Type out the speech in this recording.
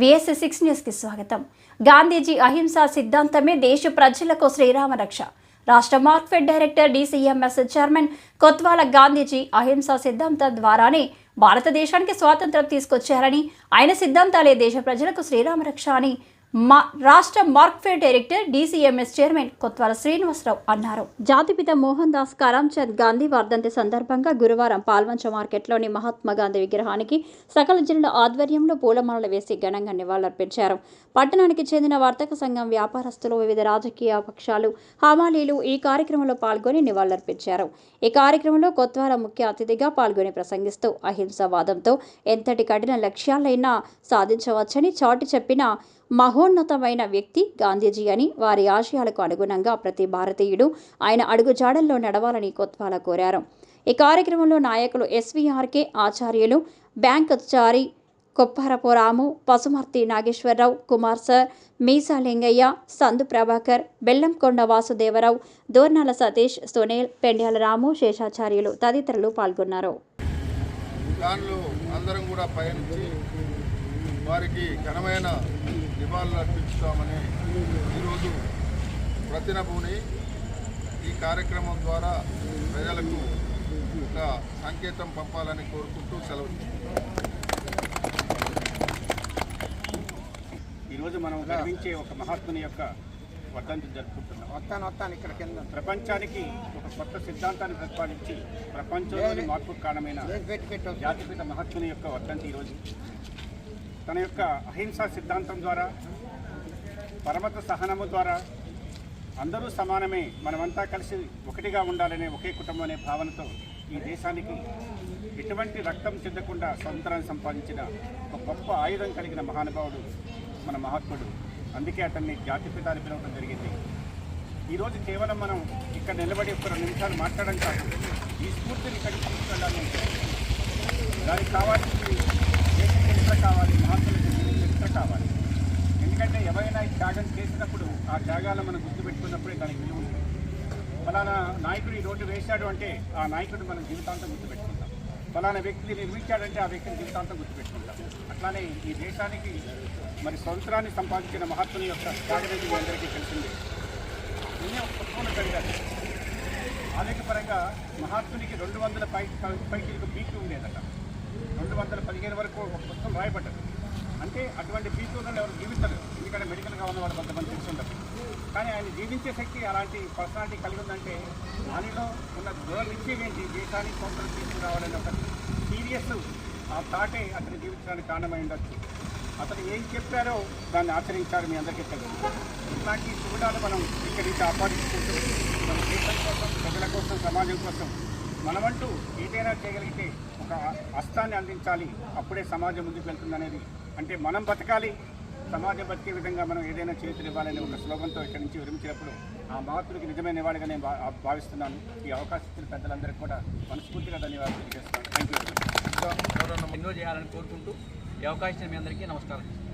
VS six న్యూస్కి స్వాగతం. గాంధీజీ అహింసా సిద్ధాంతమే దేశ ప్రజలకు శ్రీరామ రక్ష. రాష్ట్ర Markfed director DCMS chairman Kotwala Gandhiji అహింసా సిద్ధాంతం ద్వారానే భారతదేశానికి స్వాతంత్రం తీసుకొచ్చారని ఆయన సిద్ధాంతాలే దేశ ప్రజలకు శ్రీరామ రక్ష అని మా రాష్ట్ర Markfed director DCMS chairman Kotwala Srinivasarao అన్నారు. జాతిపిత మోహన్ దాస్ కరాంచంద్ గాంధీ వర్ధంతి సందర్భంగా గురువారం పాల్వంచ మార్కెట్లోని మహాత్మా గాంధీ విగ్రహానికి సకల జిల్లా ఆధ్వర్యంలో పూలమాలలు వేసి ఘనంగా నివాళులర్పించారు. పట్టణానికి చెందిన వర్తక సంఘం వ్యాపారస్తులు వివిధ రాజకీయ పక్షాలు హమాలీలు ఈ కార్యక్రమంలో పాల్గొని నివాళులర్పించారు. ఈ కార్యక్రమంలో కొత్వాల ముఖ్య అతిథిగా పాల్గొని ప్రసంగిస్తూ అహింసావాదంతో ఎంతటి కఠిన లక్ష్యాలైనా సాధించవచ్చని చాటి చెప్పిన మహోన్నతమైన వ్యక్తి గాంధీజీ అని వారి ఆశయాలకు అనుగుణంగా ప్రతి భారతీయుడు ఆయన అడుగుజాడల్లో నడవాలని కొత్వాల కోరారు. ఈ కార్యక్రమంలో నాయకులు SVRK Acharyulu bank Chari Kopparapu Ramu Pasumarthi Nageswararao Kumar sir Meesa Lingaiah సందు ప్రభాకర్ బెల్లంకొండ వాసుదేవరావు దోర్నాల సతీష్ సునీల్ పెండ్యాల రాము శేషాచార్యులు తదితరులు పాల్గొన్నారు. దానిలో అందరం కూడా పయనించి వారికి ఘనమైన నివాళులు అర్పించుతామని ఈరోజు ప్రతినభూని ఈ కార్యక్రమం ద్వారా ప్రజలకు ఒక సంకేతం పంపాలని కోరుకుంటూ సెలవు ఈరోజు మనం గర్వించే ఒక మహాత్ముని యొక్క వర్ధంతి జరుపుకుంటున్నాం. వస్తాను వస్తాను ఇక్కడ కింద. ప్రపంచానికి ఒక కొత్త సిద్ధాంతాన్ని ప్రతిపాదించి ప్రపంచంలోని మార్పు కారణమైన జాతిపిత మహాత్ముని యొక్క వర్ధంతి ఈరోజు. తన యొక్క అహింసా సిద్ధాంతం ద్వారా పరమత సహనము ద్వారా అందరూ సమానమే మనమంతా కలిసి ఒకటిగా ఉండాలనే ఒకే కుటుంబం అనే భావనతో ఈ దేశానికి ఎటువంటి రక్తం చెందకుండా స్వతంత్రాన్ని సంపాదించిన ఒక గొప్ప ఆయుధం కలిగిన మహానుభావుడు మన మహాత్ముడు. అందుకే అతన్ని జాతిపిత అని పిలవడం జరిగింది. ఈరోజు కేవలం మనం ఇక్కడ నిలబడి ఒక రెండు నిమిషాలు మాట్లాడడం కాదు ఈ స్ఫూర్తిని ఇక్కడికి తీసుకెళ్ళాలి దానికి కావాల్సింది చరిత్ర కావాలి? మహాత్ముల చరిత్ర కావాలి? ఎందుకంటే ఎవరైనా ఈ త్యాగం చేసినప్పుడు ఆ త్యాగాలను మనం గుర్తుపెట్టుకున్నప్పుడే దానికి విలువ ఉంటుంది. ఫలానా నాయకుడు ఈ రోడ్డు వేశాడు అంటే ఆ నాయకుడు మనం జీవితాంతం గుర్తుపెట్టుకుంటాం. ఫలానా వ్యక్తిని నిర్మించాడంటే ఆ వ్యక్తిని జీవితాంతం గుర్తుపెట్టుకుంటాం. అట్లానే ఈ దేశానికి మరి స్వతంత్రాన్ని సంపాదించిన మహాత్ముల యొక్క త్యాగరేది మీ అందరికీ తెలిసిందే? నేనే ఒక పుస్తకంలో చదివాను ఆరోగ్యపరంగా మహాత్మునికి రెండు వందల పై పైకి బీపీ ఉండేదట. రెండు వందల పదిహేను వరకు ఒక పుస్తకం రాయబడ్డది. అంటే అటువంటి పీపుల్ని ఎవరు జీవిస్తారు ఎందుకంటే మెడికల్గా ఉన్న వాళ్ళు కొంతమంది ఉండదు కానీ ఆయన జీవించే శక్తి అలాంటి పర్సనాలిటీ కలిగి ఉందంటే దానిలో ఉన్న దూర ఏంటి దేశానికి స్వంతం తీసుకురావాలనే ఒక సీరియస్ ఆ థాటే అతను జీవించడానికి కారణమై ఉండొచ్చు. అతను ఏం చెప్పారో దాన్ని ఆచరించారు మీ అందరికీ తెలుసు ఇలాంటి సుగుణాలు మనం ఇక్కడి నుంచి ఆపాదించుకుంటూ మన దేశం కోసం ప్రజల కోసం సమాజం కోసం మనమంటూ ఏదైనా చేయగలిగితే ఒక హస్తాన్ని అందించాలి. అప్పుడే సమాజం ముందుకు వెళ్తుందనేది. అంటే మనం బతకాలి. సమాజం బతికే విధంగా మనం ఏదైనా చేతులు ఇవ్వాలనే ఒక శ్లోకంతో ఇక్కడి నుంచి విరమించినప్పుడు ఆ మహాత్ముడికి నిజమైన నివాళిగా నేను భా- భావిస్తున్నాను. ఈ అవకాశం ఇచ్చిన పెద్దలందరికీ కూడా మనస్ఫూర్తిగా ధన్యవాదాలు తెలియజేస్తున్నాను. థ్యాంక్ యూ ఎన్నో చేయాలని కోరుకుంటూ ఈ అవకాశం మీ అందరికీ నమస్కారం.